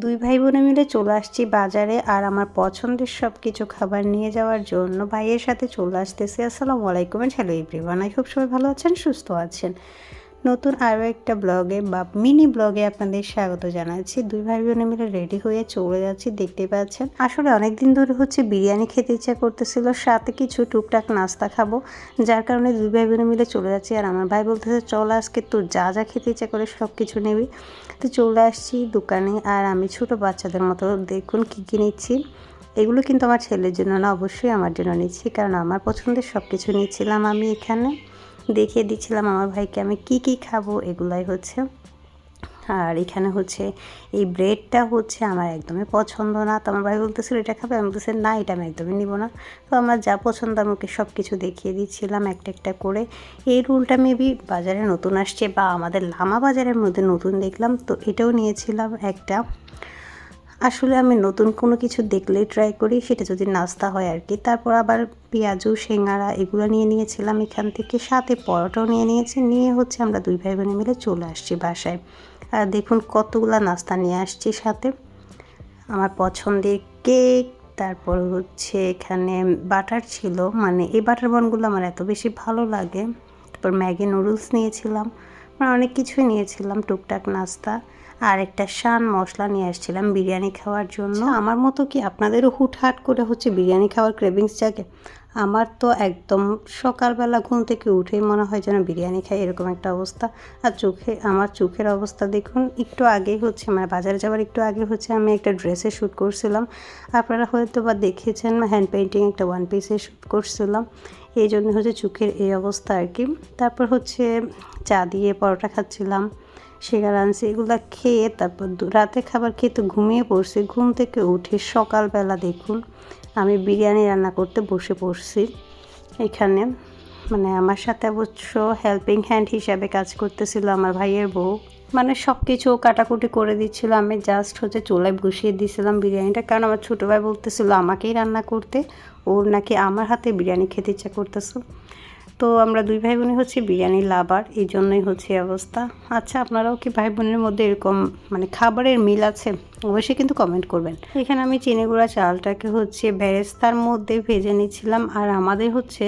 দুই ভাই বোনে মিলে চলে আসছি বাজারে আর আমার পছন্দের সব কিছু খাবার নিয়ে যাওয়ার জন্য ভাইয়ের সাথে চলে আসতেছি। আসসালামু আলাইকুম। হ্যালো এভরিওয়ান, আই খুব সবাই ভালো আছেন, সুস্থ আছেন। নতুন আরও একটা ব্লগে বা মিনি ব্লগে আপনাদের স্বাগত জানাচ্ছি। দুই ভাই বোনে মিলে রেডি হয়ে চলে যাচ্ছি, দেখতে পাচ্ছেন। আসলে অনেক দিন ধরে হচ্ছে বিরিয়ানি খেতে ইচ্ছা করতেছিল, সাথে কিছু টুকটাক নাস্তা খাব। যার কারণে দুই ভাই বোনে মিলে চলে যাচ্ছি আর আমার ভাই বলতেছে, চল আজকে তোর যা যা খেতে ইচ্ছা করে সব কিছু নেবি। তো চলে আসছি দোকানে আর আমি ছোট বাচ্চাদের মতো দেখুন কী কী নিচ্ছি। এগুলো কিন্তু আমার ছেলের জন্য না, অবশ্যই আমার জন্য নিচ্ছি, কারণ আমার পছন্দের সব কিছু নিচ্ছিলাম আমি এখানে। দেখিয়ে দিচ্ছিলাম আমার ভাইকে আমি কি কি খাব, এগুলাই হচ্ছে। আর এখানে হচ্ছে, এই ব্রেডটা হচ্ছে আমার একদমই পছন্দ না। তো আমার ভাই বলতেছিল, এটা খাবে? আমি বলতেছি, না, এটা আমি একদমই নিব না। তো আমার যা পছন্দ, আমি ওকে সব কিছু দেখিয়ে দিচ্ছিলাম একটা একটা করে। এই রুলটা মেবি বাজারে নতুন আসছে বা আমাদের লামা বাজারের মধ্যে নতুন দেখলাম। তো এটাও নিয়েছিলাম একটা। আসলে আমি নতুন কোনো কিছু দেখলেই ট্রাই করি, সেটা যদি নাস্তা হয় আর কি তারপর আবার পেঁয়াজু, সিঙ্গারা এগুলো নিয়ে নিয়েছিলাম এখান থেকে। সাথে পরোটাও নিয়ে নিয়েছি। নিয়ে হচ্ছে আমরা দুই ভাই বোনে মিলে চলে আসছি বাসায়। আর দেখুন কতগুলো নাস্তা নিয়ে আসছি সাথে। আমার পছন্দের কেক, তারপর হচ্ছে এখানে বাটার ছিল। মানে এই বাটার বনগুলো আমার এত বেশি ভালো লাগে। তারপর ম্যাগি নুডলস নিয়েছিলাম। মানে অনেক কিছুই নিয়েছিলাম, টুকটাক নাস্তা। আর একটা শান মশলা নিয়ে আসছিলাম বিরিয়ানি খাওয়ার জন্য। আমার মতো কি আপনাদেরও হুটহাট করে হচ্ছে বিরিয়ানি খাওয়ার ক্রেভিংস জাগে? আমার তো একদম সকালবেলা ঘুম থেকে উঠেই মনে হয় যেন বিরিয়ানি খাই এরকম একটা অবস্থা। আর চোখে, আমার চোখের অবস্থা দেখুন, একটু আগেই হচ্ছে মানে বাজারে যাওয়ার একটু আগে হচ্ছে আমি একটা ড্রেসে শ্যুট করছিলাম। আপনারা হয়তো বা দেখেছেন হ্যান্ড পেন্টিং একটা ওয়ান পিসে শ্যুট করছিলাম। এই জন্য হচ্ছে চোখের এই অবস্থা আর কি। তারপর হচ্ছে চা দিয়ে পরোটা খাচ্ছিলাম। শিকার আনছি, এগুলো খেয়ে তারপর রাতে খাবার খেয়ে তো ঘুমিয়ে পড়ছি। ঘুম থেকে উঠে সকালবেলা দেখুন, আমি বিরিয়ানি রান্না করতে বসে পড়ছি এখানে। মানে আমার সাথে অবশ্য হেল্পিং হ্যান্ড হিসাবে কাজ করতেছিল আমার ভাইয়ের বউ। মানে সব কিছু কাটাকুটি করে দিচ্ছিল, আমি জাস্ট হচ্ছে চুলায় বসিয়ে দিয়েছিলাম বিরিয়ানিটা। কারণ আমার ছোটো ভাই বলতেছিল আমাকেই রান্না করতে, ওর নাকি আমার হাতে বিরিয়ানি খেতে ইচ্ছা করতেছে। তো আমরা দুই ভাই বোনই হচ্ছে বিরিয়ানি লাভার এই জন্যই হচ্ছে অবস্থা। আচ্ছা আপনারাও কি ভাই বোনের মধ্যে এরকম মানে খাবারের মিল আছে? অবশ্যই কিন্তু কমেন্ট করবেন। এখানে আমি চিনি গুঁড়া চালটাকে হচ্ছে বেরেস্তার মধ্যে ভেজে নিচ্ছিলাম, আর আমাদের হচ্ছে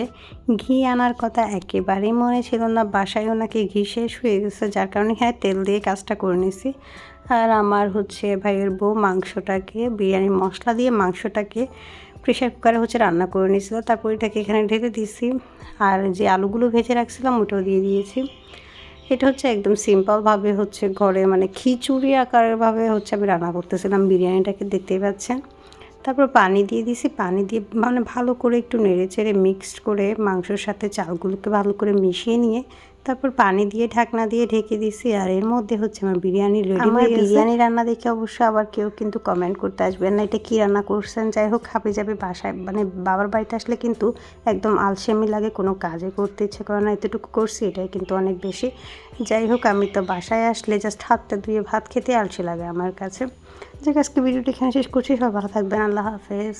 ঘি আনার কথা একেবারেই মনে ছিল না, বাসায়ও নাকি ঘি শেষ হয়ে গেছে, যার কারণে হ্যাঁ তেল দিয়ে কাজটা করে নিছি। আর আমার হচ্ছে ভাইয়ের বউ মাংসটাকে, বিরিয়ানির মশলা দিয়ে মাংসটাকে প্রেশার কুকারে হচ্ছে রান্না করে নিয়েছিল। তারপর এটাকে এখানে ঢেলে দিয়েছি। আর যে আলুগুলো ভেজে রাখছিলাম, ওটাও দিয়ে দিয়েছি। এটা হচ্ছে একদম সিম্পলভাবে হচ্ছে ঘরে মানে খিচুড়ি আকারেরভাবে হচ্ছে আমি রান্না করতেছিলাম। বিরিয়ানিটাকে দেখতেই পাচ্ছেন। তারপর পানি দিয়ে দিয়েছি। পানি দিয়ে মানে ভালো করে একটু নেড়ে চেড়ে মিক্সড করে মাংসর সাথে চালগুলোকে ভালো করে মিশিয়ে নিয়ে তারপর পানি দিয়ে ঢাকনা দিয়ে ঢেকে দিছি। আর এর মধ্যে হচ্ছে আমার বিরিয়ানি রেডি আমার বিরিয়ানি রান্না দেখে অবশ্য আবার কেউ কিন্তু কমেন্ট করতে আসবেন না। এটা কী রান্না করছেন? যাই হোক খাবে যাবে বাসায়। মানে বাবার বাড়িতে আসলে কিন্তু একদম আলসেমি লাগে কোনো কাজে করতে ইচ্ছে করে না। এতটুকু করছি এটাই কিন্তু অনেক বেশি। যাই হোক আমি তো বাসায় আসলে জাস্ট হাতটা ধুয়ে ভাত খেতে আলসে লাগে আমার কাছে। যে আজকে ভিডিওটি এখানে শেষ করছি। সব ভালো থাকবেন। আল্লাহ হাফেজ।